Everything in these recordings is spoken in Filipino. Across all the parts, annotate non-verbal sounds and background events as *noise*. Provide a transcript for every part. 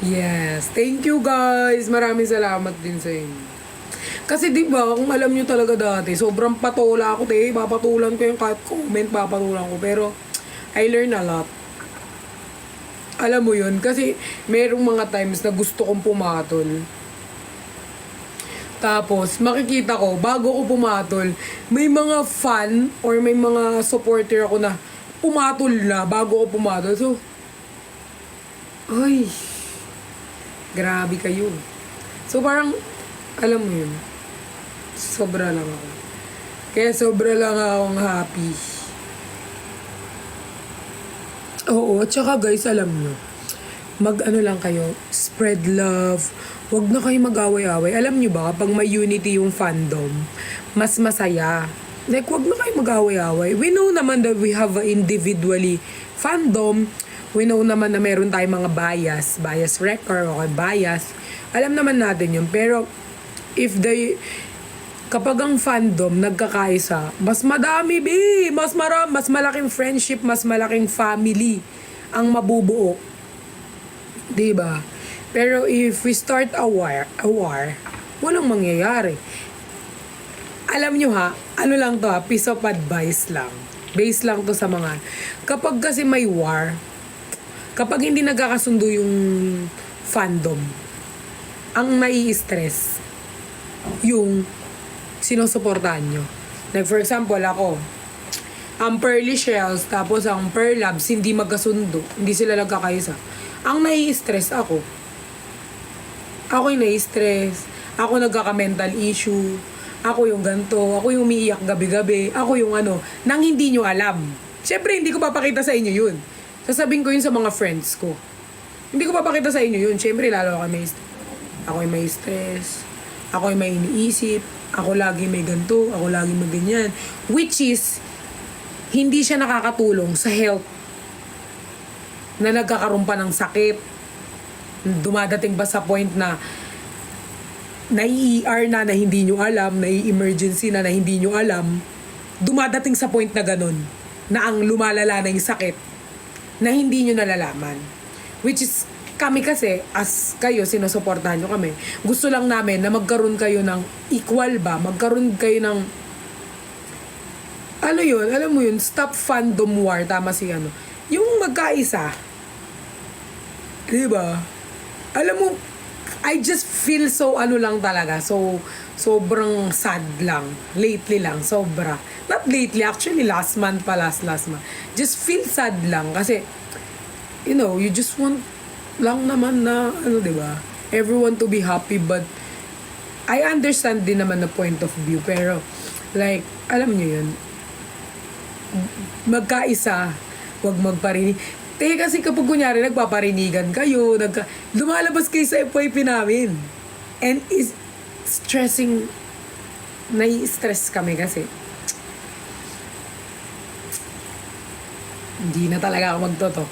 Yes. Thank you guys. Maraming salamat din sa inyo. Kasi di ba, kung alam nyo talaga dati, sobrang patola ako, te. Papatulan ko yung kahit comment, papatulan ko. Pero, I learn a lot. Alam mo yun, kasi merong mga times na gusto kong pumatol. Tapos, makikita ko, bago ko pumatol, may mga fan or may mga supporter ako na pumatol na bago ko pumatol. So, ay, grabe kayo. So, parang, alam mo yun, sobra lang ako. Kaya sobra lang akong happy. Oo, at saka guys, alam nyo, mag ano lang kayo, spread love, wag na kayo mag-away-away. Alam nyo ba, kapag may unity yung fandom, mas masaya. Like, wag na kayo mag-away-away. We know naman that we have a individually fandom. We know naman na meron tayong mga bias, bias record, o bias. Alam naman natin yun. Pero, if they, kapag ang fandom nagkakaisa, mas madami, bi! Mas maram, mas malaking friendship, mas malaking family ang mabubuo. 'Di ba? Pero if we start a war, a war, walang mangyayari. Alam nyo ha, ano lang to ha, piece of advice lang. Base lang to sa mga, kapag kasi may war, kapag hindi nagkakasundo yung fandom, ang nai-stress, yung sinusuportahan nyo. Like for example, ako, ang Pearly Shells, tapos ang Pearl Labs, hindi magkasundo. Hindi sila nagkakaisa. Ang nai-stress ako. Ako yung nai-stress. Ako nagkaka-mental issue. Ako yung ganto. Ako yung umiiyak gabi-gabi. Ako yung ano, nang hindi nyo alam. Siyempre, hindi ko papakita sa inyo yun. Sasabihin ko yun sa mga friends ko. Hindi ko papakita sa inyo yun. Siyempre, lalo ako may Ako may stress. Ako yung may iniisip. Ako lagi may ganto. Ako lagi may ganyan. Which is, hindi siya nakakatulong sa health na nagkakaroon pa ng sakit. Dumadating ba sa point na nai-ER na na hindi nyo alam, nai-emergency na na hindi nyo alam, dumadating sa point na ganun, na ang lumalala na yung sakit, na hindi nyo nalalaman. Which is, kami kasi, as kayo, sinusuportahan nyo kami, gusto lang namin na magkaroon kayo ng equal ba, magkaroon kayo ng ano yun, alam mo yun, stop fandom war, tama si ano, yung magkaisa, di ba? Alam mo, I just feel so ano lang talaga, so sobrang sad lang. Lately lang, sobra. Not lately, actually last month pa, last last month. Just feel sad lang kasi, you know, you just want lang naman na, ano, ba? Everyone to be happy, but I understand din naman the point of view, pero like, alam niyo yun, magkaisa, wag magparinig. Te, kasi kapag kunyari nagpaparinigan kayo, nagka, lumalabas kayo sa FYP namin. And is stressing, nai-stress kami kasi. Hindi na talaga ako magtoto.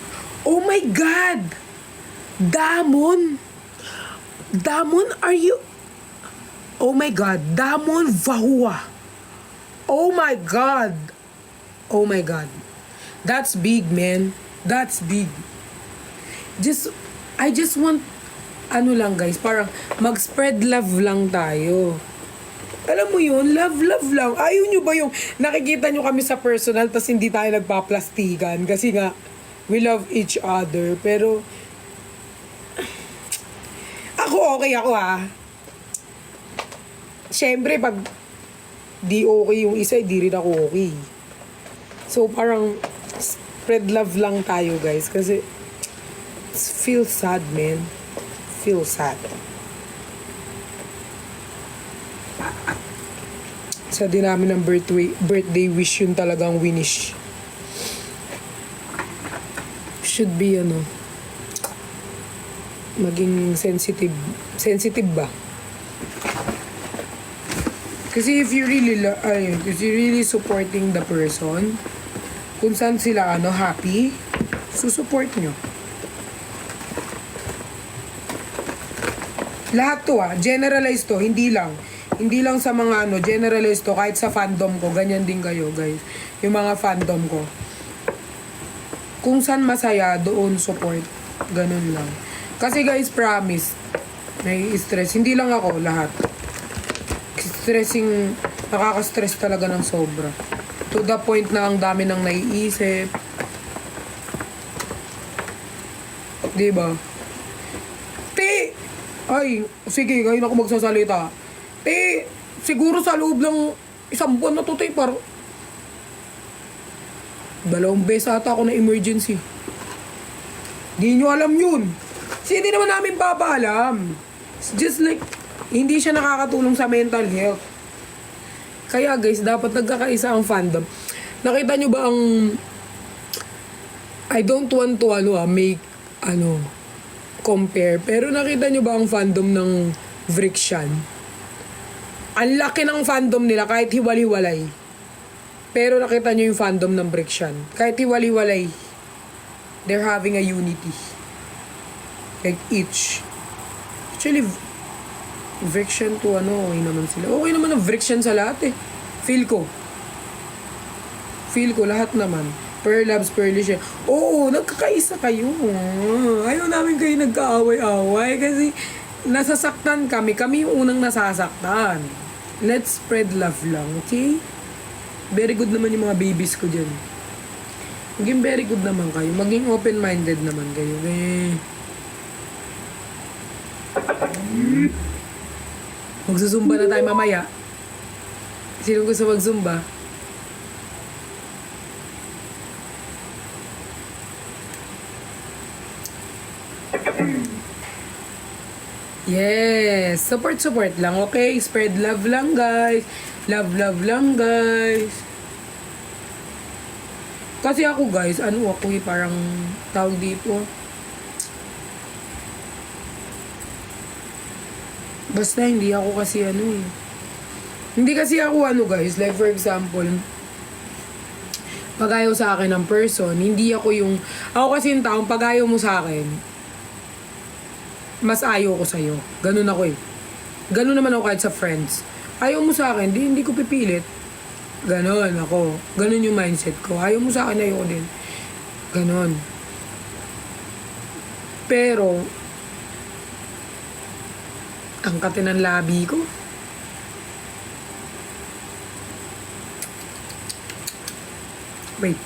Oh my God! Damon! Damon, are you... Oh my God, Damon Vahua. Oh my God. Oh my God. That's big, man. That's big. Just, I just want, ano lang guys, parang mag-spread love lang tayo. Alam mo yun, love, love lang. Ayaw nyo ba yung nakikita nyo kami sa personal tas hindi tayo nagpaplastikan kasi nga, we love each other. Pero, ako okay ako ha. Siyempre, pag di okay yung isa, di rin ako okay. So, parang spread love lang tayo, guys. Kasi, feel sad, man. Feel sad. Sa dinami ng birthday, birthday wish yun talagang winish. Should be, ano, maging sensitive. Sensitive ba? Kasi if you really, ayun, if you really supporting the person, kung saan sila ano happy, susupport nyo. Lahat to ah, generalize to, hindi lang. Hindi lang sa mga ano, generalize to, kahit sa fandom ko, ganyan din kayo guys. Yung mga fandom ko. Kung saan masaya, doon support. Ganun lang. Kasi guys, promise, nai-stress. Hindi lang ako, lahat. Stressing, nakaka-stress talaga ng sobra. To the point na ang dami nang naiisip. Di ba? Ay, sige, ngayon ako magsasalita. Ti! Siguro sa loob ng isang buwan na to, ti, parang... Dalawang beses ata ako na emergency. Di nyo alam yun. Kasi hindi naman namin papaalam. It's just like, hindi siya nakakatulong sa mental health. Kaya guys, dapat nagkakaisa ang fandom. Nakita nyo ba ang... I don't want to ano ah, make ano compare. Pero nakita nyo ba ang fandom ng Vrixian? Ang laki ng fandom nila kahit hiwalay-walay. Pero nakita nyo yung fandom ng Vrixian. Kahit hiwalay-walay, they're having a unity. Like each. Actually, Vrixian to ano, okay naman sila. Okay naman ang Vrixian sa lahat eh. Feel ko. Feel ko, lahat naman. Per loves, per siya. Oo, nagkakaisa kayo. Ayaw namin kayo nagkaaway-away kasi nasasaktan kami. Kami yung unang nasasaktan. Let's spread love lang, okay? Very good naman yung mga babies ko dyan. Maging very good naman kayo. Maging open-minded naman kayo. Eh. Magsusumba na tayo mamaya. Sino gusto magzumba? Yes! Support, support lang, okay? Spread love lang, guys. Love, love lang, guys. Kasi ako, guys, ano ako eh, parang tawag dito. Basta hindi ako kasi ano eh. Hindi kasi ako ano guys, like for example, pag ayaw sa akin ng person, hindi ako yung, ako kasi yung taong pag ayaw mo sa akin, mas ayaw ko sa'yo. Ganun ako eh. Ganun naman ako kahit sa friends. Ayaw mo sa akin, di, hindi ko pipilit. Ganon ako. Ganon yung mindset ko. Ayaw mo sa akin, ayaw ko din. Ganon. Pero, ang kate ng labi ko. Wait.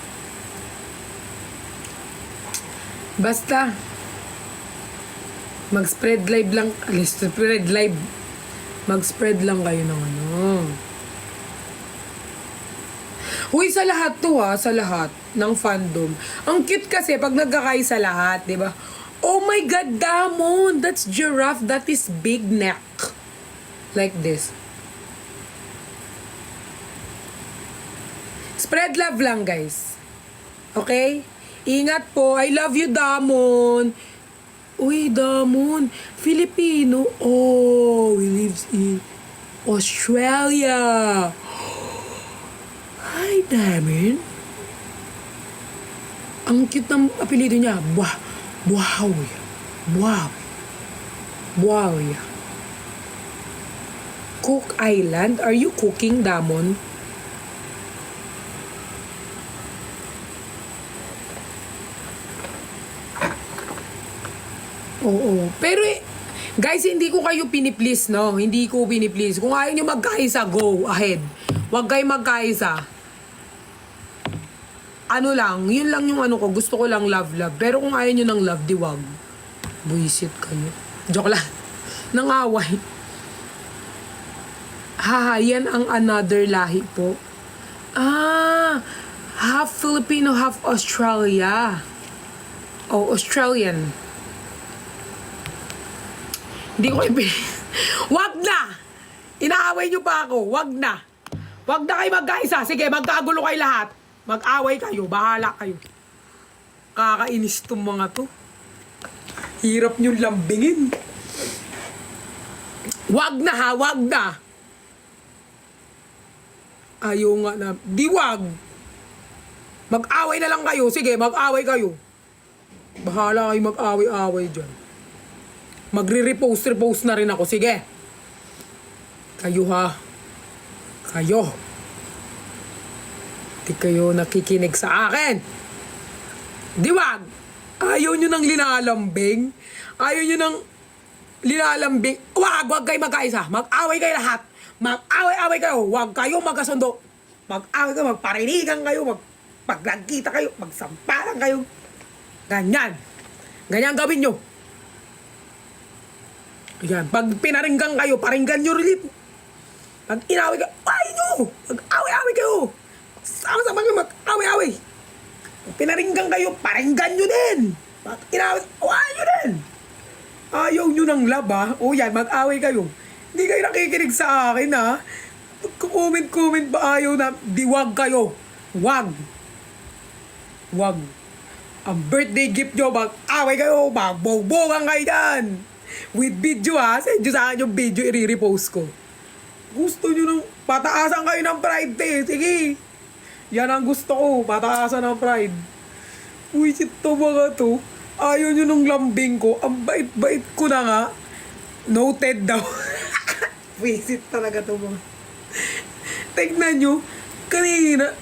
Basta, mag-spread live lang, alis, spread live. Mag-spread lang kayo ng ano. Uy, sa lahat to ha, sa lahat ng fandom. Ang cute kasi pag nagkakaisa lahat, di ba? Oh my God, Damon! That's giraffe. That is big neck. Like this. Spread love lang, guys. Okay? Ingat po. I love you, Damon. Uy, Damon. Filipino. Oh, he lives in Australia. Hi, Damon. Ang cute ng apelido niya. Wow. Wow. Wow. Wow. Cook Island? Are you cooking, Damon? Oo. Pero eh, guys, hindi ko kayo piniplease, no? Hindi ko piniplease. Kung ayaw nyo magkaisa, go ahead. Huwag kayo magkaisa. Ano lang, yun lang yung ano ko. Gusto ko lang love-love. Pero kung ayaw nyo ng love, di wag. Buisit kayo. Joke lang. *laughs* Nangaway. Haha, yan ang another lahi po. Ah, half Filipino, half Australia. Oh, Australian. Hindi ko ipi... *laughs* Wag na! Inaaway nyo pa ako. Wag na. Wag na kayo magkaisa. Sige, magkagulo kayo lahat. Mag-away kayo. Bahala kayo. Kakainis tong mga to. Hirap nyo lambingin. Wag na ha, wag na. Ayaw nga na. Di wag. Mag-away na lang kayo. Sige, mag-away kayo. Bahala kayo mag-away-away dyan. Magre-repost-repost na rin ako. Sige. Kayo ha. Kayo. Di kayo nakikinig sa akin. Di wag. Ayaw nyo ng linalambing. Ayaw nyo ng linalambing. Wag, wag kayo magkaisa. Mag-away kayo lahat. Mag-away-away kayo. Wag kayo magkasundo. Mag-away kayo, magparinigan kayo, magpaglagkita kayo, magsampalan kayo. Ganyan. Ganyan gawin nyo. Yan. Pag pinaringgan kayo, paringgan nyo rin. Pag inaway kayo, ay nyo! Mag-away-away kayo. Sama-sama kayo, mag-away-away. Pag pinaringgan kayo, paringgan nyo din. Pag inaway, away nyo din. Ayaw nyo ng laba. O yan, mag-away kayo. Hindi kayo nakikinig sa akin, ha? Comment-comment ba ayaw na, di wag kayo. Wag. Wag. Ang birthday gift nyo, mag-away kayo, magbogbogan kayo dyan. With video ha, send nyo sa akin yung video, i-repost ko. Gusto nyo nang pataasan kayo ng pride eh. Sige. Yan ang gusto ko, pataasan ng pride. Uy, shit to mga to. Ayaw nyo nung lambing ko. Ang bait-bait ko na nga. Noted daw. *laughs* Visit talaga to mga. Tignan nyo. Kanina.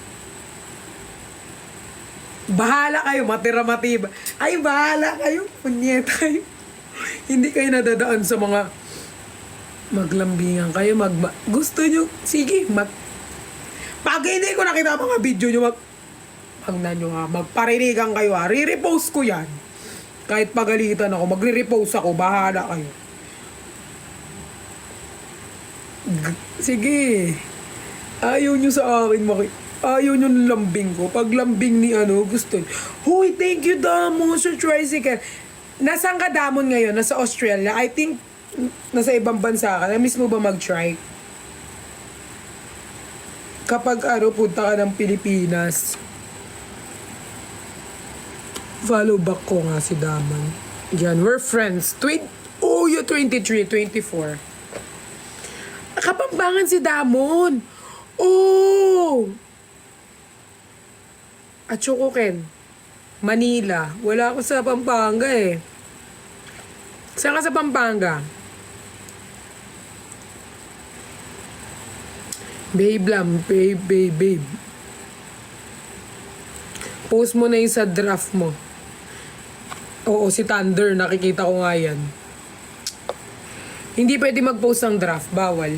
Bahala kayo, matira matiba. Ay, bahala kayo. Punyeta kayo. Hindi kayo nadadaan sa mga maglambingan kayo. Mag gusto nyo, sige, mag... Pag hindi ko nakita mga video nyo, mag... Pagnan nyo ha, magparinigan kayo ha. Re-repost ko yan. Kahit pagalitan ako, magre-repost ako, bahala kayo. G- sige. Ayaw nyo sa akin maki... Ayaw nyo ng lambing ko. Pag lambing ni ano, gusto. Hoy, thank you, Damo, sa tricycle. Nasaan ka, Damon, ngayon? Nasa Australia? I think, nasa ibang bansa ka. Na-miss mo ba mag-try? Kapag ano, punta ka ng Pilipinas, follow back ko nga si Damon. Yan, we're friends. Twen oh, you 23, 24. Kapambangan si Damon. Oh! At Chokoken. Manila. Wala ako sa Pampanga eh. Saan ka sa Pampanga? Babe lang. Babe, babe, babe. Post mo na yung sa draft mo. Oo, si Thunder. Nakikita ko nga yan. Hindi pwede mag-post ng draft. Bawal.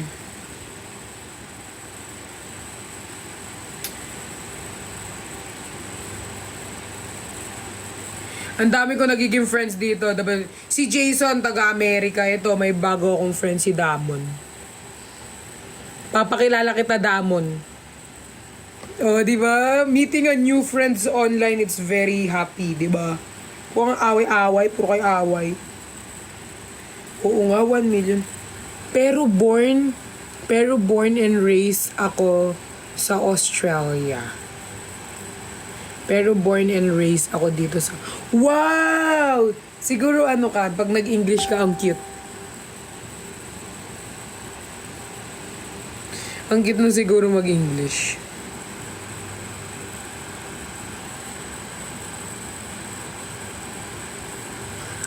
Ang dami ko nagiging friends dito. Si Jason, taga-Amerika. Ito, may bago akong friend si Damon. Papakilala kita, Damon. Oh, di ba? Meeting a new friends online, it's very happy, di ba? Kung ang away-away, puro kayo away. Oo nga, 1 million. Pero born, pero born and raised ako sa Australia. Pero born and raised ako dito sa... Wow! Siguro ano ka, pag nag-English ka, ang cute. Ang cute mo siguro mag-English.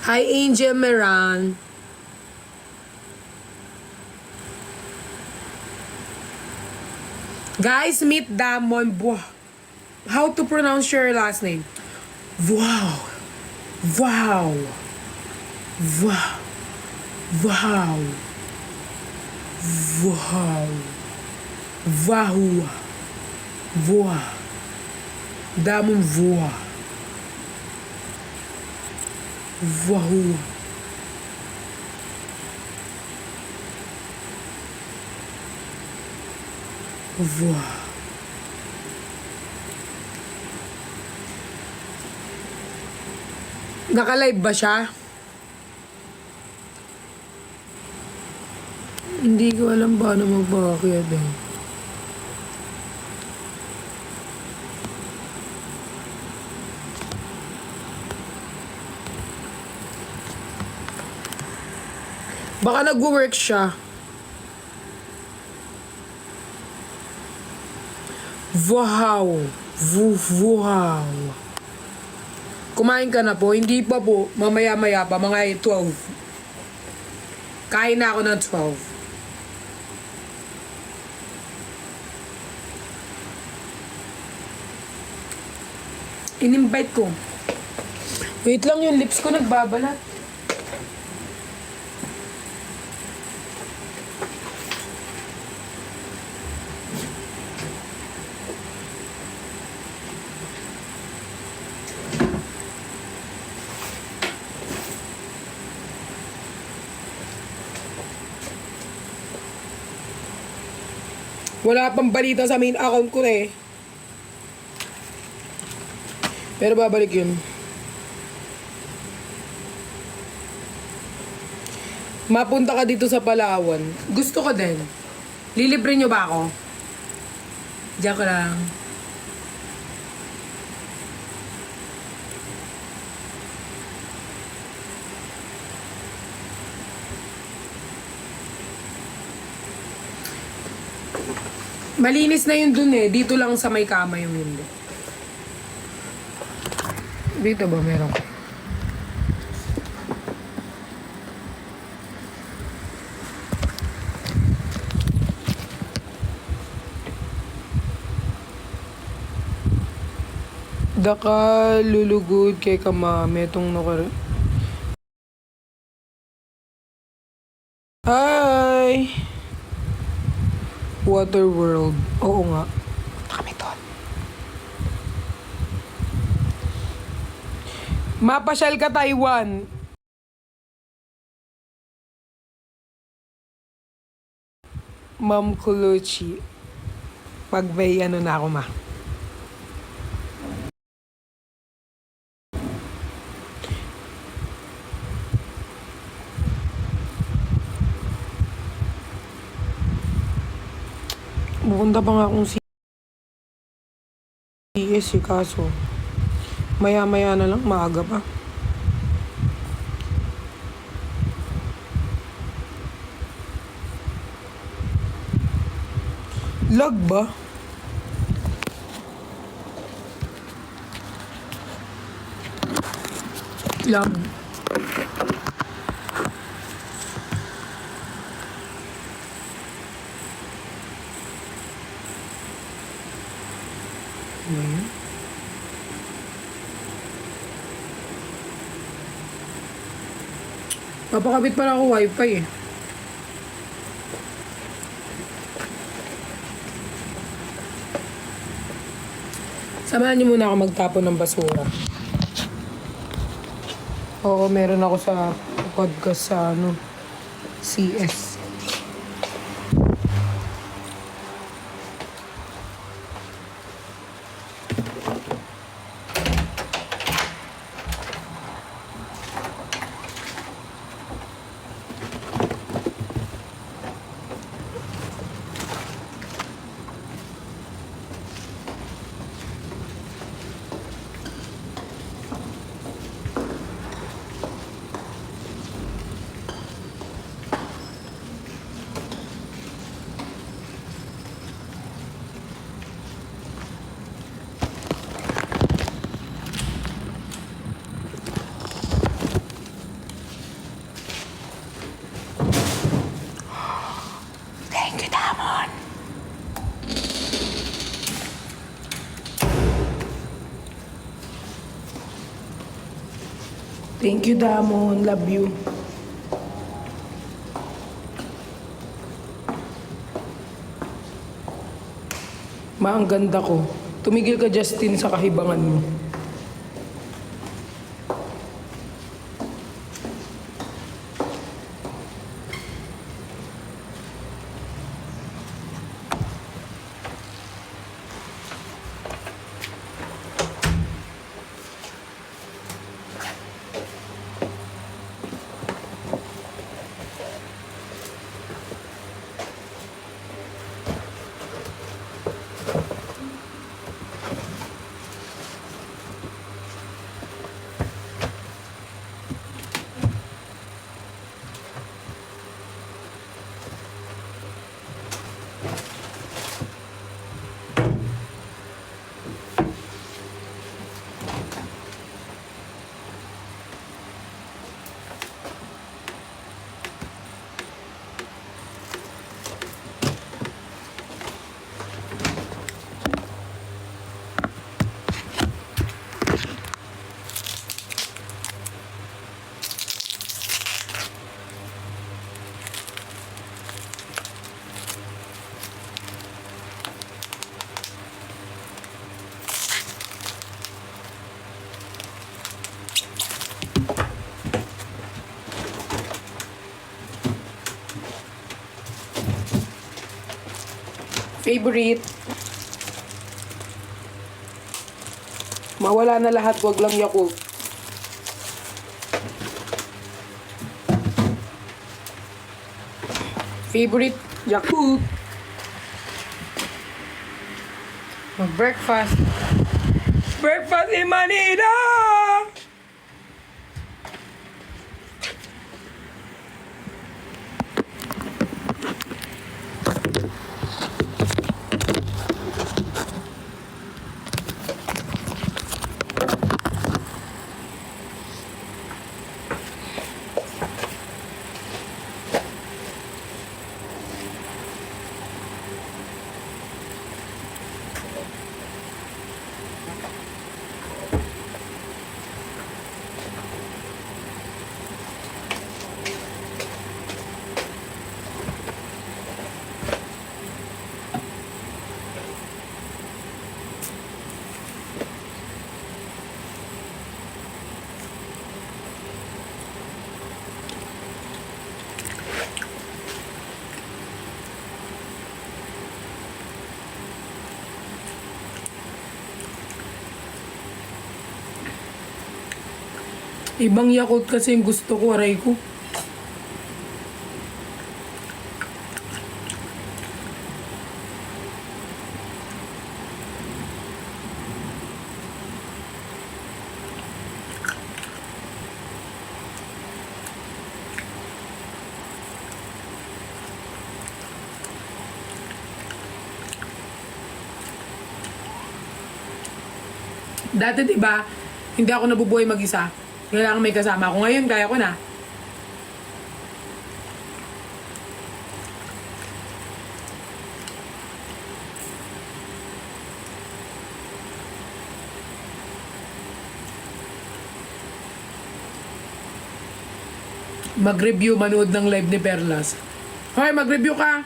Hi, Angel Meran. Guys, meet Damon. Wow. How to pronounce your last name? Wow. Wow. Wow. Wow. Wow. Wow. Voa. Damon voa. Wow. Wow. Naka-live ba siya? Hindi ko alam paano magpakakyat eh. Baka nag-work siya. Wow. Vu- Wow. Kumain ka na po? Hindi pa po. Mamaya-maya pa. Mga 12. Kain na ako ng 12. In-invite ko. Wait lang, yung lips ko nagbabalat. Wala pang balita sa main account ko eh. Pero babalik yun. Mapunta ka dito sa Palawan. Gusto ko din. Lilibre nyo ba ako? Diyan ko lang. Malinis na yun dun eh. Dito lang sa may kama yung window. Dito ba meron ko? Daka lulugod kay kamame itong nakar... Hi! Water World. Oo nga. Kami doon. Mapasyal ka Taiwan. Ma'am Kuluchi. Pag may ano na ako ma. Pupunta pa nga akong CS eh, kaso maya-maya na lang, maaga pa. Lag ba? Lag. Ano yun? Papakabit pala ako wifi eh. Samahan niyo muna ako magtapon ng basura. Oo, meron ako sa podcast sa ano, CS. Thank you, Damon. Love you. Ma, ang ganda ko. Tumigil ka, Justin, sa kahibangan mo. Favorite. Mawala na lahat, wag lang Yakult. Favorite, Yakult. Mag-breakfast. Breakfast in Manila! Ibang Yakult kasi yung gusto ko, aray ko. Dati, di ba, hindi ako nabubuhay mag-isa. Kailangan may kasama ako. Ngayon, kaya ko na. Mag-review, manood ng live ni Perlas. Hoy, mag-review ka!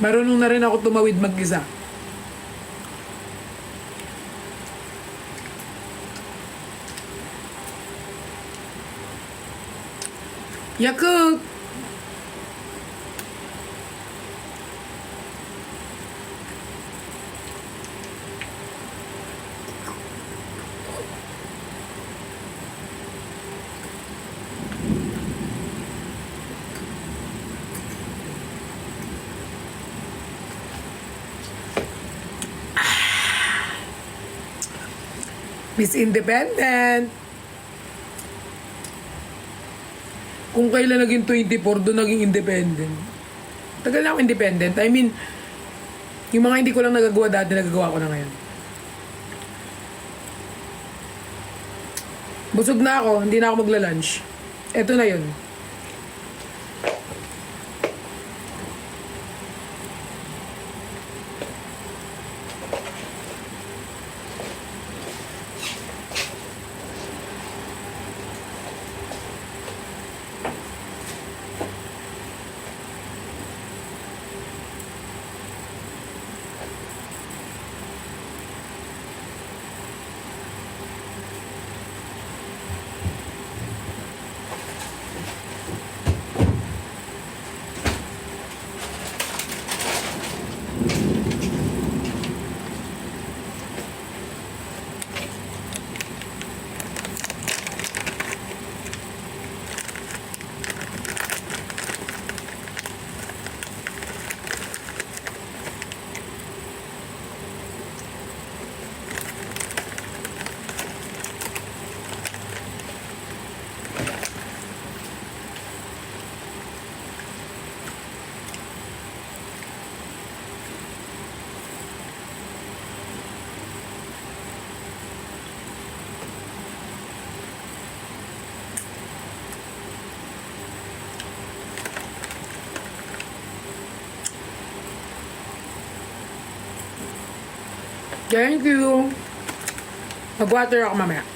Marunong na rin ako tumawid mag-isa. Yakult! Miss Independent. Kung kailan naging 24, doon naging independent. Tagal na ako independent. I mean, yung mga hindi ko lang nagagawa dati, nagagawa ko na ngayon. Busog na ako, hindi na ako magla-lunch. Eto na yun. Thank you. Mag-water ako mamaya.